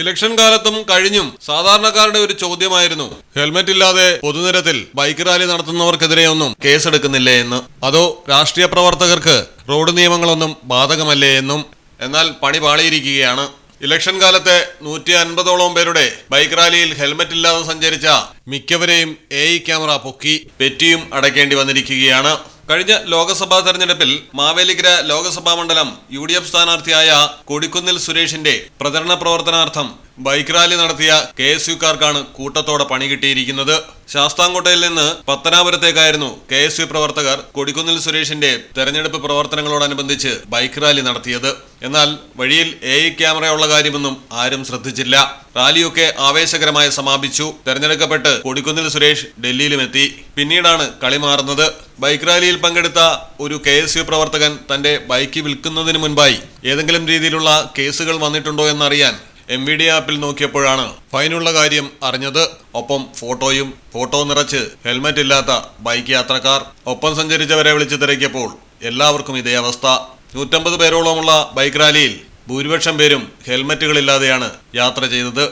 Election കാലത്തും കഴിഞ്ഞും സാധാരണക്കാരുടെ ഒരു ചോദ്യമായിരുന്നു. ഹെൽമറ്റ് ഇല്ലാതെ പൊതുനിരത്തിൽ ബൈക്ക് റാലി നടത്തുന്നവർക്കെതിരെയൊന്നും കേസെടുക്കുന്നില്ലേ എന്ന്. അതോ രാഷ്ട്രീയ പ്രവർത്തകർക്ക് റോഡ് നിയമങ്ങളൊന്നും ബാധകമല്ലേ എന്നും. എന്നാൽ പണി പാളിയിരിക്കുകയാണ്. ഇലക്ഷൻ കാലത്തെ നൂറ്റി അൻപതോളം പേരുടെ ബൈക്ക് റാലിയിൽ ഹെൽമറ്റ് ഇല്ലാതെ സഞ്ചരിച്ച മിക്കവരെയും എ ക്യാമറ പൊക്കി പെറ്റിയും അടയ്ക്കേണ്ടി വന്നിരിക്കുകയാണ്. കഴിഞ്ഞ ലോകസഭാ തെരഞ്ഞെടുപ്പിൽ മാവേലിക്കര ലോകസഭാ മണ്ഡലം യു ഡി എഫ് സ്ഥാനാർത്ഥിയായ കൊടിക്കുന്നിൽ സുരേഷിന്റെ പ്രചരണ പ്രവർത്തനാർത്ഥം ബൈക്ക് റാലി നടത്തിയ കെ എസ് യുക്കാർക്കാണ് കൂട്ടത്തോടെ പണി കിട്ടിയിരിക്കുന്നത്. ശാസ്താംകോട്ടയിൽ നിന്ന് പത്തനാപുരത്തേക്കായിരുന്നു കെ എസ് യു പ്രവർത്തകർ കൊടിക്കുന്നിൽ സുരേഷിന്റെ തെരഞ്ഞെടുപ്പ് പ്രവർത്തനങ്ങളോടനുബന്ധിച്ച് ബൈക്ക് റാലി നടത്തിയത്. എന്നാൽ വഴിയിൽ എ ഐ ക്യാമറയുള്ള കാര്യമൊന്നും ആരും ശ്രദ്ധിച്ചില്ല. റാലിയൊക്കെ ആവേശകരമായി സമാപിച്ചു. തെരഞ്ഞെടുക്കപ്പെട്ട് കൊടിക്കുന്നിൽ സുരേഷ് ഡൽഹിയിലുമെത്തി. പിന്നീടാണ് കളി മാറുന്നത്. ബൈക്ക് റാലിയിൽ പങ്കെടുത്ത ഒരു കെ എസ് യു പ്രവർത്തകൻ തന്റെ ബൈക്ക് വിൽക്കുന്നതിന് മുൻപായി ഏതെങ്കിലും രീതിയിലുള്ള കേസുകൾ വന്നിട്ടുണ്ടോ എന്നറിയാൻ എം വി ഡി ആപ്പിൽ നോക്കിയപ്പോഴാണ് ഫൈനുള്ള കാര്യം അറിഞ്ഞത്. ഒപ്പം ഫോട്ടോയും ഫോട്ടോ നിറച്ച് ഹെൽമറ്റ് ഇല്ലാത്ത ബൈക്ക് യാത്രക്കാർ ഒപ്പം സഞ്ചരിച്ചവരെ വിളിച്ചു തിരക്കിയപ്പോൾ എല്ലാവർക്കും ഇതേ അവസ്ഥ. നൂറ്റമ്പത് പേരോളമുള്ള ബൈക്ക് റാലിയിൽ ഭൂരിപക്ഷം പേരും ഹെൽമറ്റുകളില്ലാതെയാണ് യാത്ര ചെയ്തത്.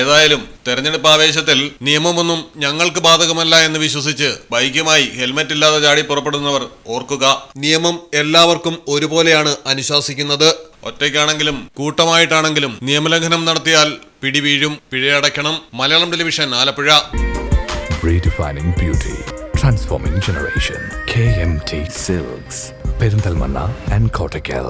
ഏതായാലും തെരഞ്ഞെടുപ്പ് ആവേശത്തിൽ നിയമമൊന്നും ഞങ്ങൾക്ക് ബാധകമല്ല എന്ന് വിശ്വസിച്ച് ബൈക്കുമായി ഹെൽമറ്റ് ഇല്ലാതെ ചാടി പുറപ്പെടുന്നവർ ഓർക്കുക. നിയമം എല്ലാവർക്കും ഒരുപോലെയാണ് അനുശാസിക്കുന്നത്. ഒറ്റയ്ക്കാണെങ്കിലും കൂട്ടമായിട്ടാണെങ്കിലും നിയമലംഘനം നടത്തിയാൽ പിടിവീഴും പിഴയടയ്ക്കണം Malayalam television Alappuzha Redefining beauty, transforming generation. KMT Silks, Perindalmanna and Kottakkal.